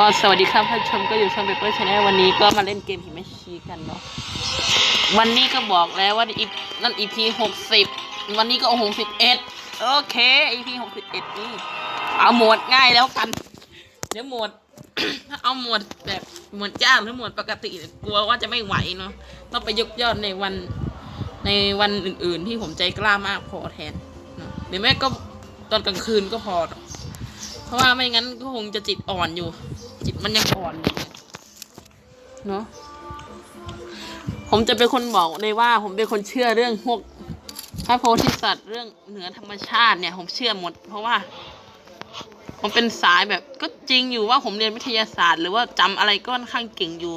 ก็สวัสดีครับท่านผู้ชมก็อยู่ช่องเปเปอร์ชาแนลวันนี้ก็มาเล่นเกมหิมะชีกันเนาะวันนี้ก็บอกแล้วว่าอีนั่น EP หกสิบวันนี้ก็หกสิบเอ็ดโอเค EP หกสิบเอ็ดนี่เอาหมวดง่ายแล้วกัน เดี๋ยวหมวดถ้าเอาหมวดแบบหมวดยากหรือหมวดปกติกลัวว่าจะไม่ไหวเนาะต้องไปยกยอดในวันในวันอื่น ๆ ที่ผมใจกล้ามากพอแทนหรือไม่ก็ตอนกลางคืนก็พอ เพราะว่าไม่งั้นก็คงจะจิตอ่อนอยู่ จิตมันยังอ่อนอยู่เนาะผมจะเป็นคนบอกเลยว่า ผมเป็นคนเชื่อเรื่องพวกพระโพธิสัตว์เรื่องเหนือธรรมชาติเนี่ย ผมเชื่อหมด เพราะว่า ผมเป็นสายแบบก็จริงอยู่ว่าผมเรียนวิทยาศาสตร์ หรือว่าจำอะไรก็ค่อนข้างเก่งอยู่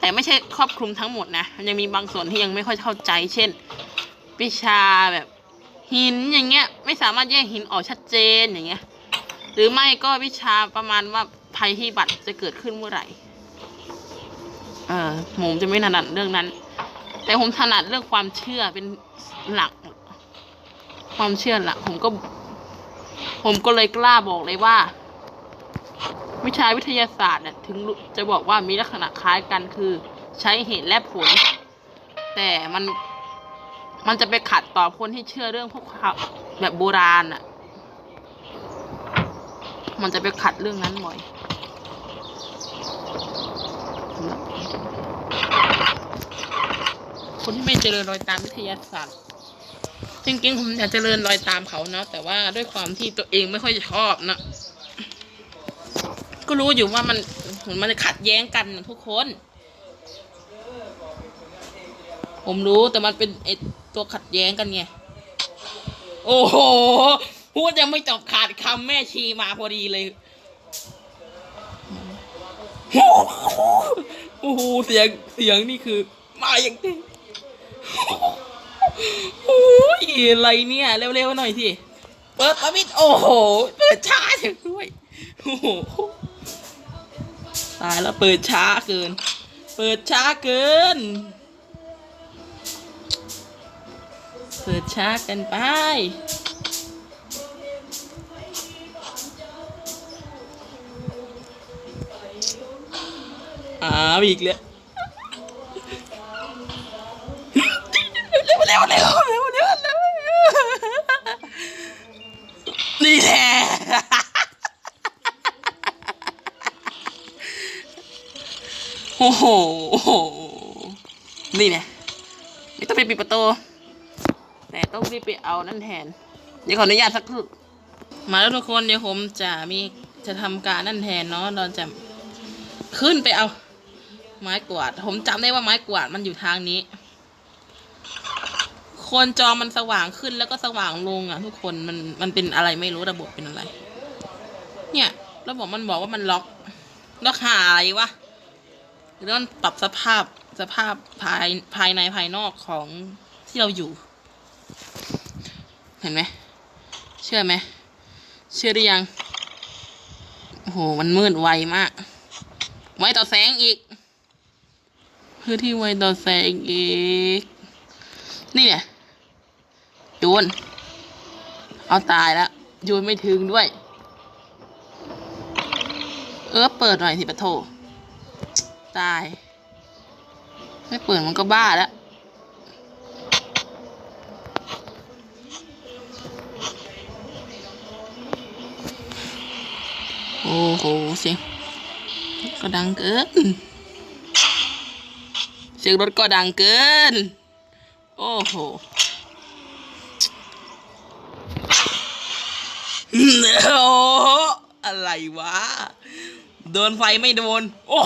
แต่ไม่ใช่ครอบคลุมทั้งหมดนะมันยังมีบางส่วนที่ยังไม่ค่อยเข้าใจ เช่น วิชาแบบหินอย่างเงี้ย ไม่สามารถแยกหินออกชัดเจนอย่างเงี้ย หรือไม่ก็วิชาประมาณว่า ภัยพิบัติจะเกิดขึ้นเมื่อไหร่ เออผมจะไม่ถนัดเรื่องนั้น แต่ผมถนัดเรื่องความเชื่อเป็นหลัก ความเชื่อหลัก ผมก็ ผมก็เลยกล้าบอกเลยว่า วิชาวิทยาศาสตร์เนี่ยถึงจะบอกว่ามีลักษณะคล้ายกันคือ ใช้เหตุและผล แต่มันมันจะไปขัดต่อคนที่เชื่อเรื่องพวกขาแบบโบราณอะ มันจะไปขัดเรื่องนั้นบ่อย คนที่ไม่เจริญรอยตามวิทยาศาสตร์จริงๆผมอยากเจริญรอยตามเขาเนาะแต่ว่าด้วยความที่ตัวเองไม่ค่อยชอบนะก็รู้อยู่ว่ามันมันจะขัดแย้งกันทุกคน ผมรู้แต่มันเป็นไอตัวขัดแย้งกันไงโอ้โหพูดยังไม่จบขาดคำแม่ชีมาพอดีเลยโอ้โหเสียงเสียงนี่คือ มาอย่างเต็มโอ้ยอะไรเนี่ย เร็วๆหน่อยสิเปิดประมิดโอ้โห เปิดช้าจังด้วยโอ้โหตายแล้วเปิดช้าเกิน เปิดช้าเกิน เปิดช้ากันไปอ่าวอีกแล้ว โอ้โห นี่นี่ยไม่ต้องไปปิดประตูแต่ต้องรีบไปเอานั่นแทน เดี๋ยวขออนุญาตสักครู่มาแล้วทุกคนเดี๋ยวผมจะมีจะทำการนั่นแทนเนาะเราจะขึ้นไปเอา ไม้กวาด ผมจำได้ว่าไม้กวาดมันอยู่ทางนี้ คนจอมันสว่างขึ้นแล้วก็สว่างลงอะ ทุกคนมันมันเป็นอะไรไม่รู้ระบบเป็นอะไร เนี่ยระบบมันบอกว่ามันล็อกล็อกหาอะไรวะ หรือมันปรับสภาพสภาพภายภายในภายนอกของที่เราอยู่ เห็นไหมเชื่อไหมเชื่อหรือยัง โอ้โห มันมืดไวมาก ไวต่อแสงอีกพื้นที่ไวต่อแสงอีก นี่เนี่ยโยนเอาตายแล้วโยนไม่ถึงด้วย เออเปิดหน่อยสิปะโถ ตาย ไม่เปิดมันก็บ้าแล้วโอ้โหเสียงก็ดังเกิน เสียงรถก็ดังเกิน โอ้โหโอ้อะไรวะ โดนไฟไม่โดน โอ้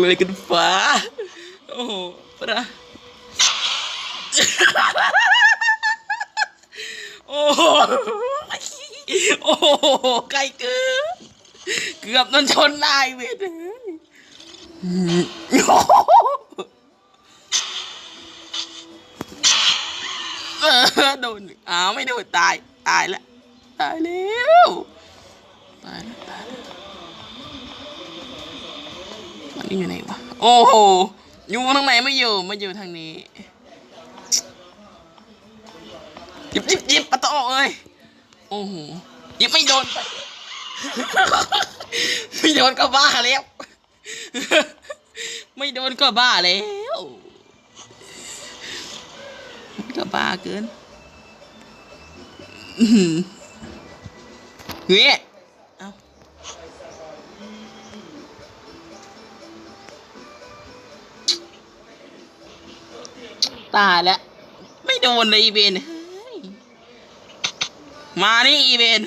เลยกันฟ้า โอ้โหปะโอ้โหโอ้โหไกลเกินเกือบโดนชนได้เว้ยเอ้โอ้โหโดนอ้าวไม่โดนตาย ตายแล้ว ตายแล้ว ตายแล้วตายแล้ว มันนี่อยู่ไหนวะ โอ้โห อยู่ทางไหนไม่อยู่มาอยู่ทางนี้ยิบยิบยิบปะโตเอ้ย โอ้โหยังไม่โดน ไม่โดนก็บ้าแล้ว ไม่โดนก็บ้าแล้วก็บ้าเกินเฮ้ย ตายแล้ว ไม่โดนเลยอีเบน มานี่อีเบน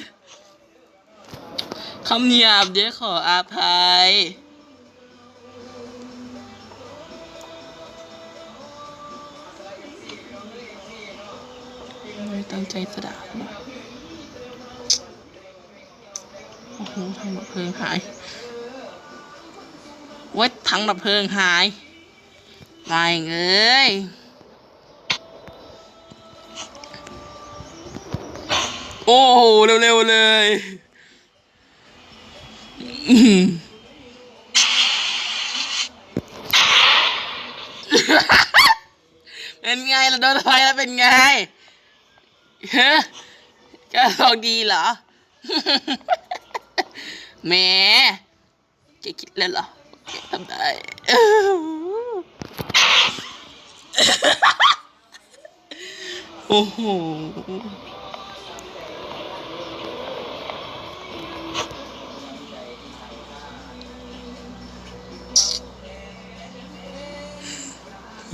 คำหยาบเดี๋ยวขออาภัยไม่ตั้งใจสดาบนะโอ้โหถังดับเพลิงหายเว้ยถังดับเพลิงหายตายเอ้ย โอ้โหเร็วๆเลยเป็นไงล่ะโดนไฟแล้วเป็นไงฮะก็ลองดีเหรอแหม่แกคิดแล้วเหรอทำได้โอ้โห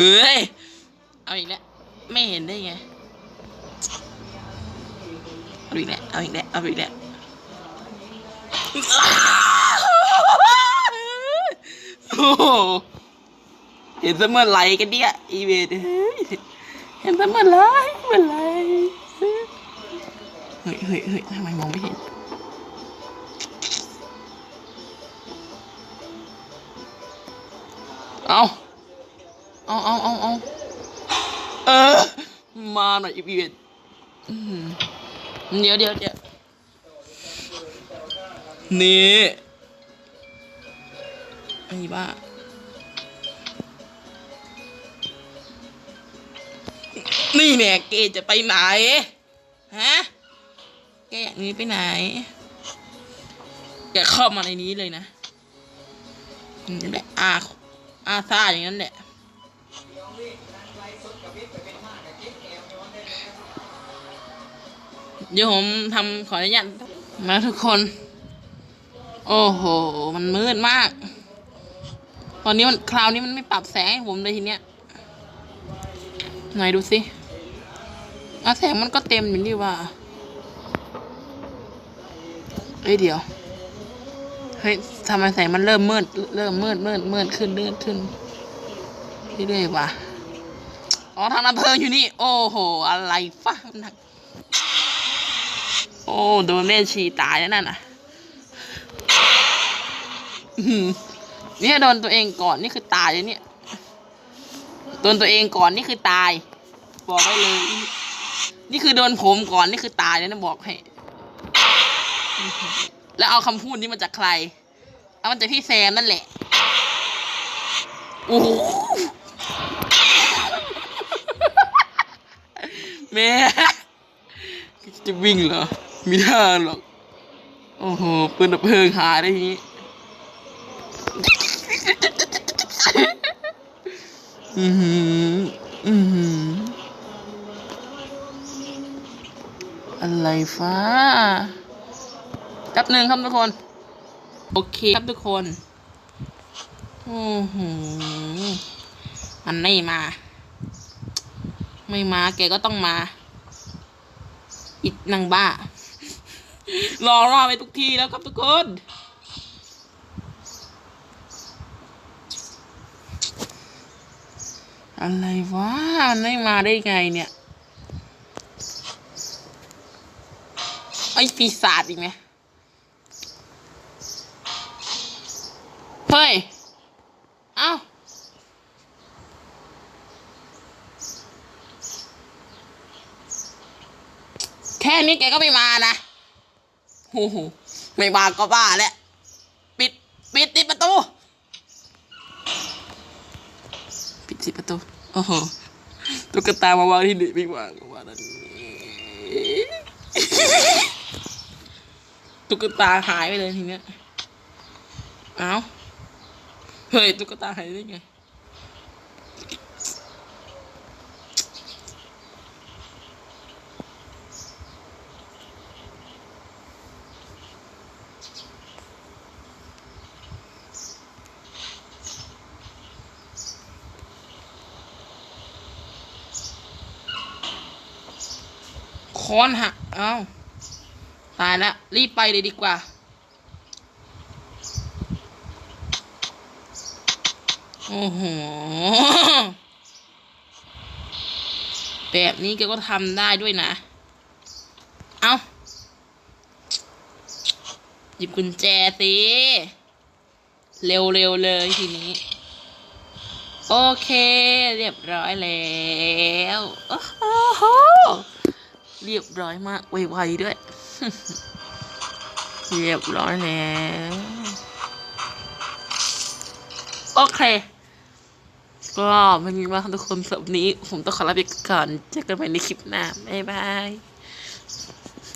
ฮ้ย เอาอีกแล้ว ไม่เห็นได้ไง เอาอีกแล้ว เอาอีกแล้ว เอาอีกแล้วโอ้เห็นเสมอไหรกันเนี่ยอีเวนเห็นเสมอไหรเมื่อไหรเฮ้ยเฮ้ยเฮ้ยทำไมมองไม่เห็นเอา เอาเอาเอาเอาเออ มาหน่อยอีเวนเดี๋ยวเดี๋ยวเดี๋ยวนี่ไอ้บ้านี่เนี่ยเกจะไปไหนฮะแกอยากนี้ไปไหนแกเข้ามาในนี้เลยนะนี่แหละอาอาซาอย่างนั้นแหละ เดี๋ยวผมทำขออนุญาตมาทุกคน โอ้โห มันมืดมาก ตอนนี้มันคราวนี้มันไม่ปรับแสงให้ผมเลยทีเนี้ยไหนดูสิอแสงมันก็เต็มอยู่นี่ว่าเอ้ยเดี๋ยว เฮ้ยทำไมแสงมันเริ่มมืด เริ่มมืดมืดมืดขึ้นมืดขึ้นเรื่อยๆว่ะอ๋อทางน้ำเพลิงอยู่นี่ โอ้โห อะไรฟ้าหนัก อ้โดนแม่ชีตายแล้วนั่นน่ะเนี่ยโดนตัวเองก่อนนี่คือตายเลยเนี่ยโดนตัวเองก่อนนี่คือตาย บอกได้เลย นี่คือโดนผมก่อนนี่คือตายแล้วนะบอกให้ แล้วเอาคำพูดนี้มาจากใคร เอามาจากพี่แซมนั่นแหละโอ้โหแม่จะวิ่งเหรอ ไมีท่าหรอก โอ้โหปืนดับเพลิงหาได้ทีนี้อือหือ อือหือ อะไรฟ้าแป๊บหนึ่งครับทุกคน โอเคครับทุกคน โอ้โหมันไม่มา ไม่มาแกก็ต้องมา อิดนางบ้า รอรอไปทุกทีแล้วครับทุกคนอะไรวะไม่มาได้ไงเนี่ย ไอ้ปีศาจอีกไหมเฮ้ย เอ้า แค่นี้แกก็ไม่มานะ โอ้โหไม่มาก็บ้าแหล้วปิดปิดติดประตู ปิดสิประตูโอ้โหตุ๊กตามาวางที่นี่ไม่วางก็ว่านั่นตุ๊กตาหายไปเลยทีเนี้ย เอ้า เฮ้ย ตุ๊กตาหายได้ไง ค้อนหักเอ้าตายแล้วรีบไปเลยดีกว่า โอ้โห แบบนี้แกก็ทำได้ด้วยนะ เอาหยิบกุญแจสิ เร็วๆเลยทีนี้ โอเค เรียบร้อยแล้ว โอ้โห เรียบร้อยมาก ไวๆด้วย เรียบร้อยแล้วโอเค ก็ไม่มีมากทุกคนสำหรับนี้ ผมต้องขอลาไปก่อน เจอกันใหม่ในคลิปหน้า บ๊ายบาย